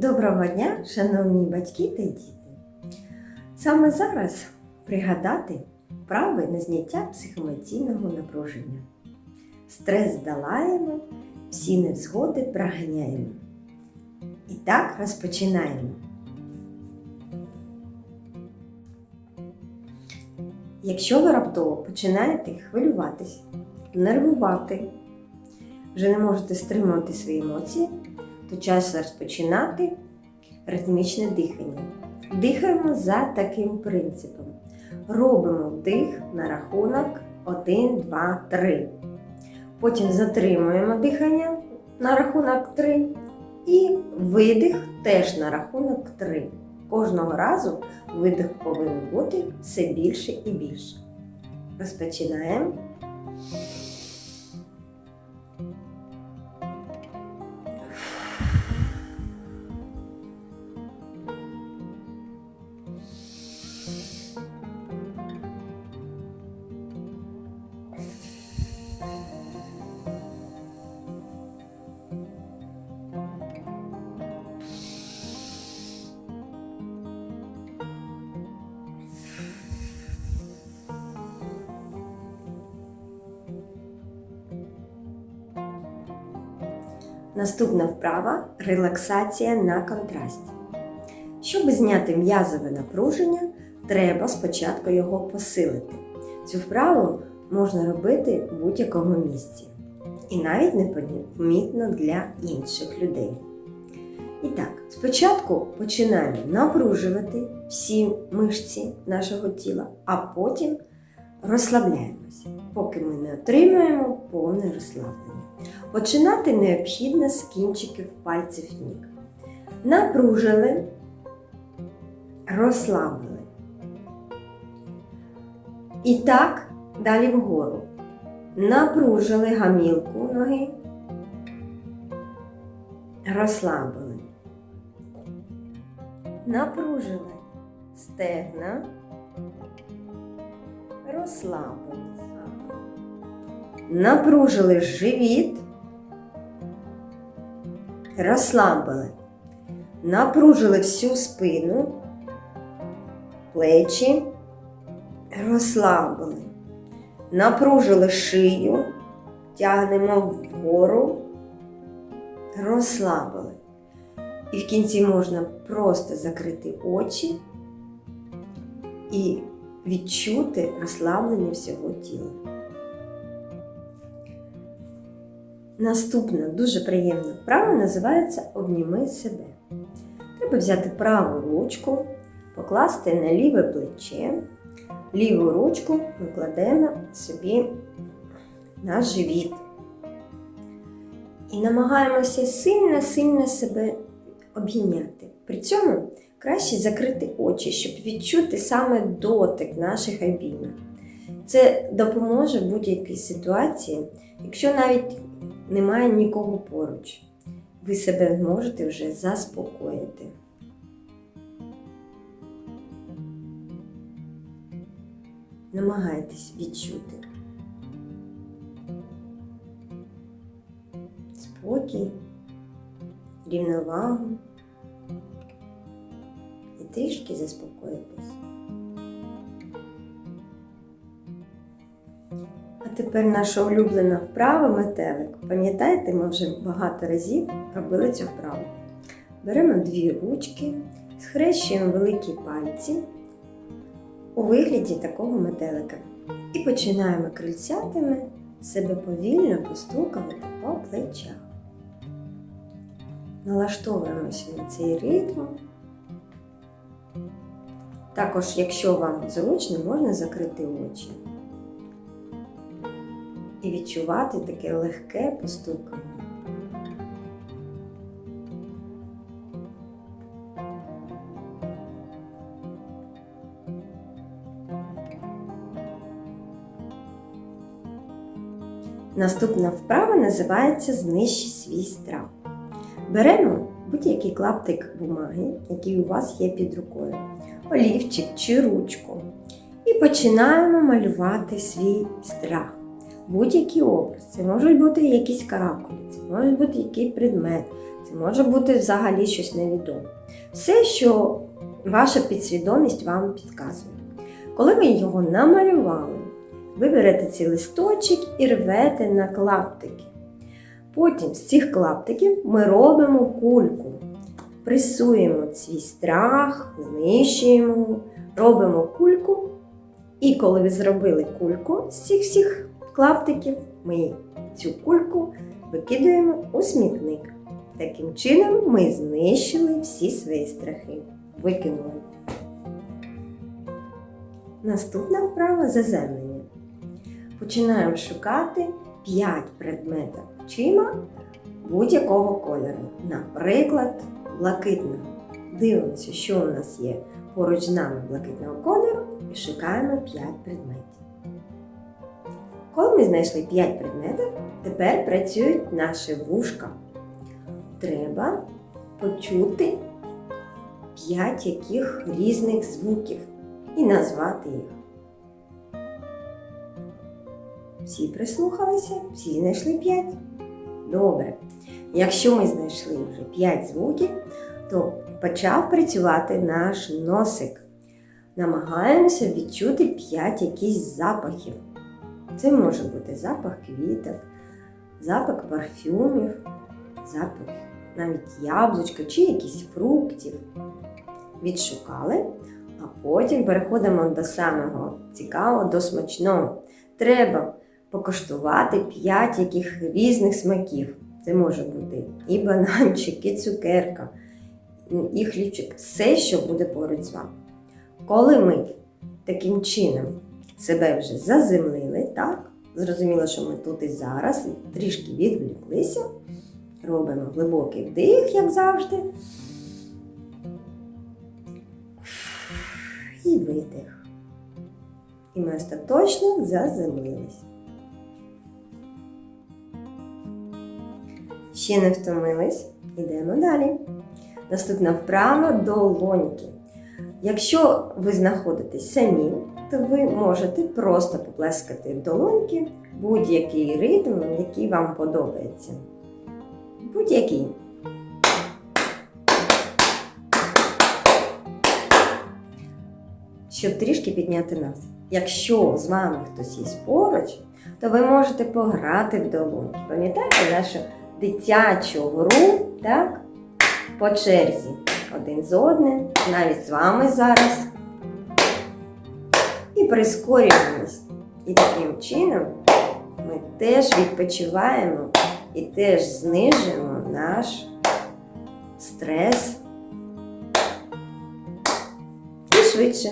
Доброго дня, шановні батьки та діти! Саме зараз пригадати вправи на зняття психоемоційного напруження. Стрес долаємо, всі невзгоди проганяємо. І так розпочинаємо. Якщо ви раптово починаєте хвилюватись, нервувати, вже не можете стримувати свої емоції, то час розпочинати ритмічне дихання. Дихаємо за таким принципом. Робимо вдих на рахунок 1, 2, 3. Потім затримуємо дихання на рахунок 3. І видих теж на рахунок 3. Кожного разу видих повинен бути все більше і більше. Розпочинаємо. Наступна вправа релаксація на контрасті. Щоб зняти м'язове напруження, треба спочатку його посилити. Цю вправу можна робити в будь-якому місці і навіть непомітно для інших людей. І так, спочатку починаємо напружувати всі мишці нашого тіла, а потім розслабляємося, поки ми не отримуємо повне розслаблення. Починати необхідно з кінчиків пальців ніг. Напружили, розслабили. І так далі вгору. Напружили гамілку ноги, розслабили. Напружили стегна, розслабилися. Напружили живіт, розслабили. Напружили всю спину, плечі, розслабили. Напружили шию, тягнемо вгору, розслабили. І в кінці можна просто закрити очі і відчути розслаблення всього тіла. Наступна дуже приємна вправа називається Обніми себе. Треба взяти праву ручку, покласти на ліве плече. Ліву ручку ми собі на живіт. І намагаємося сильно-сильно себе обійняти. При цьому краще закрити очі, щоб відчути саме дотик наших обіймів. Це допоможе в будь-якій ситуації, якщо навіть немає нікого поруч. Ви себе можете вже заспокоїти. Намагайтесь відчути спокій, рівновагу трішки заспокоїтесь. А тепер наша улюблена вправа метелик. Пам'ятаєте, ми вже багато разів робили цю вправу. Беремо дві ручки, схрещуємо великі пальці у вигляді такого метелика. І починаємо крильцятими себе повільно постукувати по плечах. Налаштовуємося на цей ритм. Також, якщо вам зручно, можна закрити очі і відчувати таке легке постукання. Наступна вправа називається Знищи свій страх. Беремо будь-який клаптик бумаги, який у вас є під рукою, олівчик чи ручку, і починаємо малювати свій страх будь-який образ. Це можуть бути якісь каракулі, це може бути який предмет, Це може бути взагалі щось невідоме. Все, що ваша підсвідомість вам підказує. Коли ви його намалювали, ви берете цей листочок і рвете на клаптики. Потім з цих клаптиків ми робимо кульку. Пресуємо свій страх, знищуємо, робимо кульку. І коли ви зробили кульку з цих всіх клаптиків, ми цю кульку викидуємо у смітник. Таким чином ми знищили всі свої страхи. Викинули. Наступна вправа заземлення. Починаємо шукати 5 предметів очима будь-якого кольору. Наприклад, блакитного. Дивимося, що у нас є поруч з нами блакитного кольору і шукаємо 5 предметів. Коли ми знайшли 5 предметів, тепер працюють наші вушка. Треба почути 5 яких різних звуків і назвати їх. Всі прислухалися, всі знайшли 5. Добре. Якщо ми знайшли вже 5 звуків, то почав працювати наш носик. Намагаємося відчути 5 якісь запахів. Це може бути запах квіток, запах парфюмів, запах навіть яблучка чи якісь фруктів. Відшукали, а потім переходимо до самого цікавого, до смачного. Треба покуштувати 5 яких різних смаків. Це може бути і бананчик, і цукерка, і хлібчик, все, що буде поруч з вами. Коли ми таким чином себе вже заземлили, так, зрозуміло, що ми тут і зараз, і трішки відвліклися, робимо глибокий вдих, як завжди. І видих. І ми остаточно заземлились. Ще не втомились? Йдемо далі. Наступна вправа долоньки. Якщо ви знаходитесь самі, то ви можете просто поплескати долоньки будь-який ритм, який вам подобається. Будь-який. Щоб трішки підняти нас. Якщо з вами хтось є поруч, то ви можете пограти в долоньки. Пам'ятаєте нашу дитячу гру, так? По черзі. Один з одним, навіть з вами зараз. І прискорюємось. І таким чином ми теж відпочиваємо і теж знижуємо наш стрес. І швидше.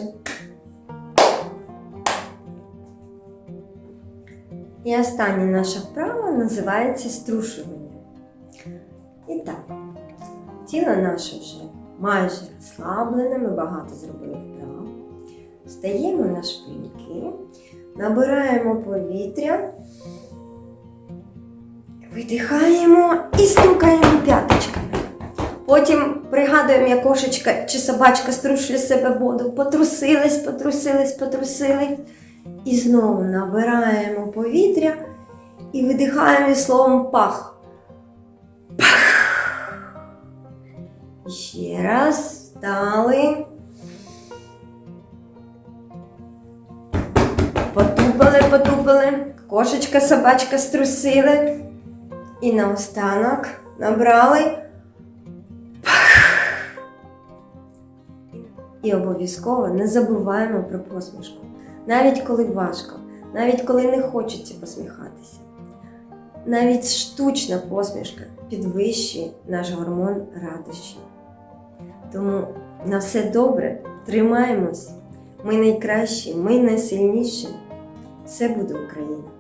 І остання наша вправа називається струшування. Так, тіло наше вже майже розслаблене, ми багато зробили вправ. Встаємо на шпильки, набираємо повітря, видихаємо і стукаємо п'яточками. Потім пригадуємо, як кошечка чи собачка струшує себе воду, потрусились, потрусились, потрусили. І знову набираємо повітря і видихаємо словом пах. І Ще раз встали. Потупали, потупали. Кошечка, собачка струсили. І наостанок набрали. І обов'язково не забуваємо про посмішку. Навіть коли важко, навіть коли не хочеться посміхатися. Навіть штучна посмішка підвищує наш гормон радощі. Тому на все добре, тримаємось. Ми найкращі, ми найсильніші. Все буде Україна!